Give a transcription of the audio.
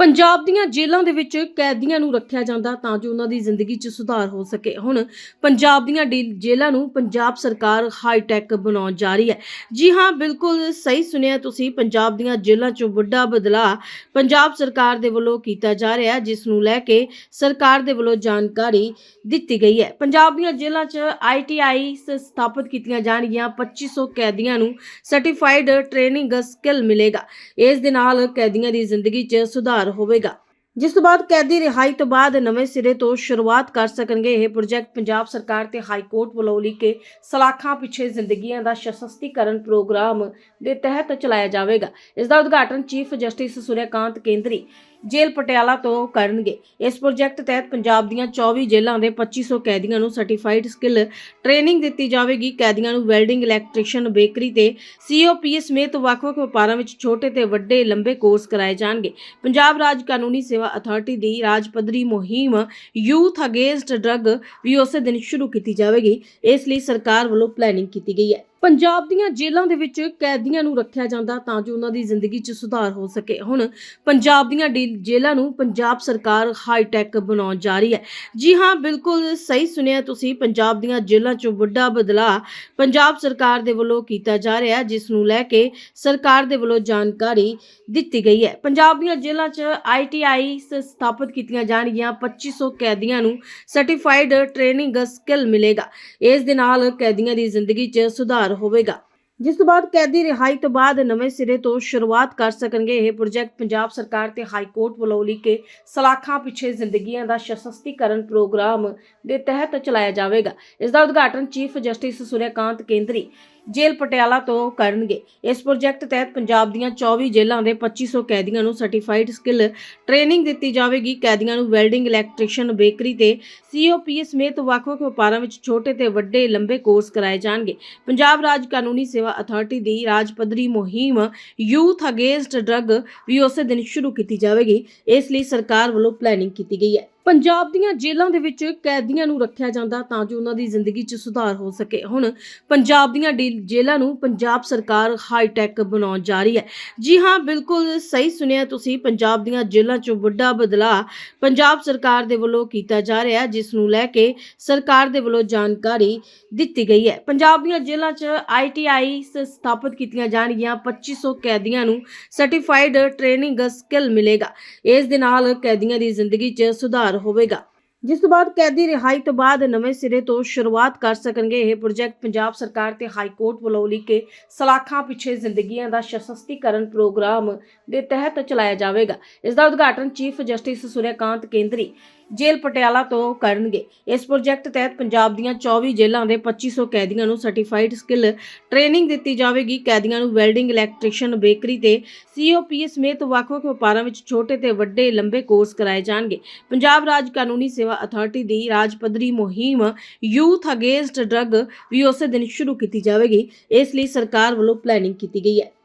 ਪੰਜਾਬ ਦੀਆਂ ਜੇਲ੍ਹਾਂ ਦੇ ਵਿੱਚ ਕੈਦੀਆਂ ਨੂੰ ਰੱਖਿਆ ਜਾਂਦਾ ਤਾਂ ਜੋ ਉਹਨਾਂ ਦੀ ਜ਼ਿੰਦਗੀ 'ਚ ਸੁਧਾਰ ਹੋ ਸਕੇ। ਹੁਣ ਪੰਜਾਬ ਦੀਆਂ ਡੀ- ਜੇਲ੍ਹਾਂ ਨੂੰ ਪੰਜਾਬ ਸਰਕਾਰ ਹਾਈਟੈਕ ਬਣਾਉਣ ਜਾ ਰਹੀ ਹੈ। ਜੀ ਹਾਂ, ਬਿਲਕੁਲ ਸਹੀ ਸੁਣਿਆ ਤੁਸੀਂ। ਪੰਜਾਬ ਦੀਆਂ ਜੇਲ੍ਹਾਂ 'ਚ ਵੱਡਾ ਬਦਲਾਅ ਪੰਜਾਬ ਸਰਕਾਰ ਦੇ ਵੱਲੋਂ ਕੀਤਾ ਜਾ ਰਿਹਾ ਹੈ, ਜਿਸ ਨੂੰ ਲੈ ਕੇ ਸਰਕਾਰ ਦੇ ਵੱਲੋਂ ਜਾਣਕਾਰੀ ਦਿੱਤੀ ਗਈ ਹੈ। ਪੰਜਾਬ ਦੀਆਂ ਜੇਲ੍ਹਾਂ 'ਚ ਆਈਟੀਆਈ ਸਥਾਪਿਤ ਕੀਤੀਆਂ ਜਾਣਗੀਆਂ। 2500 ਕੈਦੀਆਂ ਨੂੰ ਸਰਟੀਫਾਈਡ ਟ੍ਰੇਨਿੰਗ ਸਕਿੱਲ ਮਿਲੇਗਾ। ਇਸ ਦੇ ਨਾਲ ਕੈਦੀਆਂ ਦੀ ਜ਼ਿੰਦਗੀ 'ਚ ਸੁਧਾਰ ਹੋਵੇਗਾ। ਜਿਸ ਤੋਂ ਬਾਅਦ ਕੈਦੀ ਰਿਹਾਈ ਤੋਂ ਬਾਅਦ ਨਵੇਂ ਸਿਰੇ ਤੋਂ ਸ਼ੁਰੂਆਤ ਕਰ ਸਕਣਗੇ। ਇਹ ਪ੍ਰੋਜੈਕਟ ਪੰਜਾਬ ਸਰਕਾਰ ਤੇ ਹਾਈ ਕੋਰਟ ਵੱਲੋਂ ਉਲੀਕੇ ਸਲਾਖਾਂ ਪਿੱਛੇ ਜ਼ਿੰਦਗੀਆਂ ਦਾ ਸਸ਼ਕਤੀਕਰਨ ਪ੍ਰੋਗਰਾਮ ਦੇ ਤਹਿਤ ਚਲਾਇਆ ਜਾਵੇਗਾ। ਇਸ ਦਾ ਉਦਘਾਟਨ ਚੀਫ ਜਸਟਿਸ ਸੂਰਿਆਕਾਂਤ ਕੇਂਦਰੀ ਜੇਲ੍ਹ ਪਟਿਆਲਾ ਤੋਂ ਕਰਨਗੇ। ਇਸ ਪ੍ਰੋਜੈਕਟ ਤਹਿਤ ਪੰਜਾਬ ਦੀਆਂ 24 ਜੇਲ੍ਹਾਂ ਦੇ 2500 ਕੈਦੀਆਂ ਨੂੰ ਸਰਟੀਫਾਈਡ ਸਕਿੱਲ ਟ੍ਰੇਨਿੰਗ ਦਿੱਤੀ ਜਾਵੇਗੀ। ਕੈਦੀਆਂ ਨੂੰ ਵੈਲਡਿੰਗ ਇਲੈਕਟ੍ਰੀਸ਼ੀਅਨ ਬੇਕਰੀ ਤੇ ਸੀਓਪੀਐਸ ਸਮੇਤ ਵੱਖ-ਵੱਖ ਵਪਾਰਾਂ ਵਿੱਚ ਛੋਟੇ ਤੇ ਵੱਡੇ ਲੰਬੇ ਕੋਰਸ ਕਰਾਏ ਜਾਣਗੇ। ਪੰਜਾਬ ਰਾਜ ਕਾਨੂੰਨੀ ਸੇਵਾ ਅਥਾਰਟੀ ਦੀ ਰਾਜ ਪੱਧਰੀ ਮੁਹਿੰਮ ਯੂਥ ਅਗੇਂਸਟ ਡਰੱਗ ਵੀ ਉਸੇ ਦਿਨ ਸ਼ੁਰੂ ਕੀਤੀ ਜਾਵੇਗੀ। ਇਸ ਲਈ ਸਰਕਾਰ ਵੱਲੋਂ ਪਲੈਨਿੰਗ ਕੀਤੀ ਗਈ ਹੈ। ਪੰਜਾਬ ਦੀਆਂ ਜੇਲ੍ਹਾਂ ਦੇ ਵਿੱਚ ਕੈਦੀਆਂ ਨੂੰ ਰੱਖਿਆ ਜਾਂਦਾ ਤਾਂ ਜੋ ਉਹਨਾਂ ਦੀ ਜ਼ਿੰਦਗੀ 'ਚ ਸੁਧਾਰ ਹੋ ਸਕੇ। ਹੁਣ ਪੰਜਾਬ ਦੀਆਂ ਡੀ- ਜੇਲ੍ਹਾਂ ਨੂੰ ਪੰਜਾਬ ਸਰਕਾਰ ਹਾਈਟੈਕ ਬਣਾਉਣ ਜਾ ਰਹੀ ਹੈ। ਜੀ ਹਾਂ, ਬਿਲਕੁਲ ਸਹੀ ਸੁਣਿਆ ਤੁਸੀਂ। ਪੰਜਾਬ ਦੀਆਂ ਜੇਲ੍ਹਾਂ 'ਚ ਵੱਡਾ ਬਦਲਾਅ ਪੰਜਾਬ ਸਰਕਾਰ ਦੇ ਵੱਲੋਂ ਕੀਤਾ ਜਾ ਰਿਹਾ ਜਿਸ ਨੂੰ ਲੈ ਕੇ ਸਰਕਾਰ ਦੇ ਵੱਲੋਂ ਜਾਣਕਾਰੀ ਦਿੱਤੀ ਗਈ ਹੈ। ਪੰਜਾਬ ਦੀਆਂ ਜੇਲ੍ਹਾਂ 'ਚ ਆਈਟੀਆਈ ਸਥਾਪਿਤ ਕੀਤੀਆਂ ਜਾਣਗੀਆਂ 2500 ਕੈਦੀਆਂ ਨੂੰ ਸਰਟੀਫਾਈਡ ਟ੍ਰੇਨਿੰਗ ਸਕਿੱਲ ਮਿਲੇਗਾ। ਇਸ ਦੇ ਨਾਲ ਕੈਦੀਆਂ ਦੀ ਜ਼ਿੰਦਗੀ 'ਚ ਸੁਧਾਰ ਹੋਵੇਗਾ। ਜਿਸ ਤੋਂ ਬਾਅਦ ਕੈਦੀ ਰਿਹਾਈ ਤੋਂ ਬਾਅਦ ਨਵੇਂ ਸਿਰੇ ਤੋਂ ਸ਼ੁਰੂਆਤ ਕਰ ਸਕਣਗੇ। ਇਹ ਪ੍ਰੋਜੈਕਟ ਪੰਜਾਬ ਸਰਕਾਰ ਤੇ ਹਾਈ ਕੋਰਟ ਵੱਲੋਂ ਲਿਖੇ ਸਲਾਖਾਂ ਪਿੱਛੇ ਜ਼ਿੰਦਗੀਆਂ ਦਾ ਸਸ਼ਕਤੀਕਰਨ ਪ੍ਰੋਗਰਾਮ ਦੇ ਤਹਿਤ ਚਲਾਇਆ ਜਾਵੇਗਾ। ਇਸ ਦਾ ਉਦਘਾਟਨ ਚੀਫ ਜਸਟਿਸ ਸੂਰਿਆਕਾਂਤ ਕੇਂਦਰੀ ਜੇਲ੍ਹ ਪਟਿਆਲਾ ਤੋਂ ਕਰਨਗੇ। ਇਸ ਪ੍ਰੋਜੈਕਟ ਤਹਿਤ ਪੰਜਾਬ ਦੀਆਂ 24 ਜੇਲ੍ਹਾਂ ਦੇ 2500 ਕੈਦੀਆਂ ਨੂੰ ਸਰਟੀਫਾਈਡ ਸਕਿੱਲ ਟ੍ਰੇਨਿੰਗ ਦਿੱਤੀ ਜਾਵੇਗੀ। ਕੈਦੀਆਂ ਨੂੰ ਵੈਲਡਿੰਗ ਇਲੈਕਟ੍ਰੀਸ਼ੀਅਨ ਬੇਕਰੀ ਤੇ ਸੀਓਪੀਐਸ ਸਮੇਤ ਵੱਖ-ਵੱਖ ਵਪਾਰਾਂ ਵਿੱਚ ਛੋਟੇ ਤੇ ਵੱਡੇ ਲੰਬੇ ਕੋਰਸ ਕਰਾਏ ਜਾਣਗੇ। ਪੰਜਾਬ ਰਾਜ ਕਾਨੂੰਨੀ ਸੇਵਾ ਅਥਾਰਟੀ ਦੀ ਰਾਜ ਪੱਧਰੀ ਮੁਹਿੰਮ ਯੂਥ ਅਗੇਂਸਟ ਡਰੱਗ ਵੀ ਉਸੇ ਦਿਨ ਸ਼ੁਰੂ ਕੀਤੀ ਜਾਵੇਗੀ। ਇਸ ਲਈ ਸਰਕਾਰ ਵੱਲੋਂ ਪਲੈਨਿੰਗ ਕੀਤੀ ਗਈ ਹੈ। ਪੰਜਾਬ ਦੀਆਂ ਜੇਲ੍ਹਾਂ ਦੇ ਵਿੱਚ ਕੈਦੀਆਂ ਨੂੰ ਰੱਖਿਆ ਜਾਂਦਾ ਤਾਂ ਜੋ ਉਹਨਾਂ ਦੀ ਜ਼ਿੰਦਗੀ 'ਚ ਸੁਧਾਰ ਹੋ ਸਕੇ। ਹੁਣ ਪੰਜਾਬ ਦੀਆਂ ਡੀ- ਜੇਲ੍ਹਾਂ ਨੂੰ ਪੰਜਾਬ ਸਰਕਾਰ ਹਾਈਟੈਕ ਬਣਾਉਣ ਜਾ ਰਹੀ ਹੈ। ਜੀ ਹਾਂ, ਬਿਲਕੁਲ ਸਹੀ ਸੁਣਿਆ ਤੁਸੀਂ। ਪੰਜਾਬ ਦੀਆਂ ਜੇਲ੍ਹਾਂ 'ਚ ਵੱਡਾ ਬਦਲਾਅ ਪੰਜਾਬ ਸਰਕਾਰ ਦੇ ਵੱਲੋਂ ਕੀਤਾ ਜਾ ਰਿਹਾ ਹੈ, ਜਿਸ ਨੂੰ ਲੈ ਕੇ ਸਰਕਾਰ ਦੇ ਵੱਲੋਂ ਜਾਣਕਾਰੀ ਦਿੱਤੀ ਗਈ ਹੈ। ਪੰਜਾਬ ਦੀਆਂ ਜੇਲ੍ਹਾਂ 'ਚ ਆਈਟੀਆਈ ਸਥਾਪਿਤ ਕੀਤੀਆਂ ਜਾਣਗੀਆਂ। 2500 ਕੈਦੀਆਂ ਨੂੰ ਸਰਟੀਫਾਈਡ ਟ੍ਰੇਨਿੰਗ ਸਕਿੱਲ ਮਿਲੇਗਾ। ਇਸ ਦੇ ਨਾਲ ਕੈਦੀਆਂ ਦੀ ਜ਼ਿੰਦਗੀ 'ਚ ਸੁਧਾਰ ਹੋਵੇਗਾ। ਜਿਸ ਤੋਂ ਬਾਅਦ ਕੈਦੀ ਰਿਹਾਈ ਤੋਂ ਬਾਅਦ ਨਵੇਂ ਸਿਰੇ ਤੋਂ ਸ਼ੁਰੂਆਤ ਕਰ ਸਕਣਗੇ। ਇਹ ਪ੍ਰੋਜੈਕਟ ਪੰਜਾਬ ਸਰਕਾਰ ਤੇ ਹਾਈ ਕੋਰਟ ਵੱਲੋਂ ਉਲੀਕੇ ਸਲਾਖਾਂ ਪਿੱਛੇ ਜ਼ਿੰਦਗੀਆਂ ਦਾ ਸਸ਼ਕਤੀਕਰਨ ਪ੍ਰੋਗਰਾਮ ਦੇ ਤਹਿਤ ਚਲਾਇਆ ਜਾਵੇਗਾ। ਇਸ ਦਾ ਉਦਘਾਟਨ ਚੀਫ ਜਸਟਿਸ ਸੂਰਿਆਕਾਂਤ ਕੇਂਦਰੀ ਜੇਲ੍ਹ ਪਟਿਆਲਾ ਤੋਂ ਕਰਨਗੇ। ਇਸ ਪ੍ਰੋਜੈਕਟ ਤਹਿਤ ਪੰਜਾਬ ਦੀਆਂ 24 ਜੇਲ੍ਹਾਂ ਦੇ 2500 ਕੈਦੀਆਂ ਨੂੰ ਸਰਟੀਫਾਈਡ ਸਕਿੱਲ ਟ੍ਰੇਨਿੰਗ ਦਿੱਤੀ ਜਾਵੇਗੀ। ਕੈਦੀਆਂ ਨੂੰ ਵੈਲਡਿੰਗ ਇਲੈਕਟ੍ਰੀਸ਼ੀਅਨ ਬੇਕਰੀ ਤੇ ਸੀਓਪੀਐਸ ਸਮੇਤ ਵੱਖ-ਵੱਖ ਵਪਾਰਾਂ ਵਿੱਚ ਛੋਟੇ ਤੇ ਵੱਡੇ ਲੰਬੇ ਕੋਰਸ ਕਰਾਏ ਜਾਣਗੇ। ਪੰਜਾਬ ਰਾਜ ਕਾਨੂੰਨੀ ਸੇਵਾ ਅਥਾਰਟੀ ਦੀ ਰਾਜ ਪੱਧਰੀ ਮੁਹਿੰਮ ਯੂਥ ਅਗੇਂਸਟ ਡਰੱਗ ਵੀ ਉਸੇ ਦਿਨ ਸ਼ੁਰੂ ਕੀਤੀ ਜਾਵੇਗੀ। ਇਸ ਲਈ ਸਰਕਾਰ ਵੱਲੋਂ ਪਲੈਨਿੰਗ ਕੀਤੀ ਗਈ ਹੈ।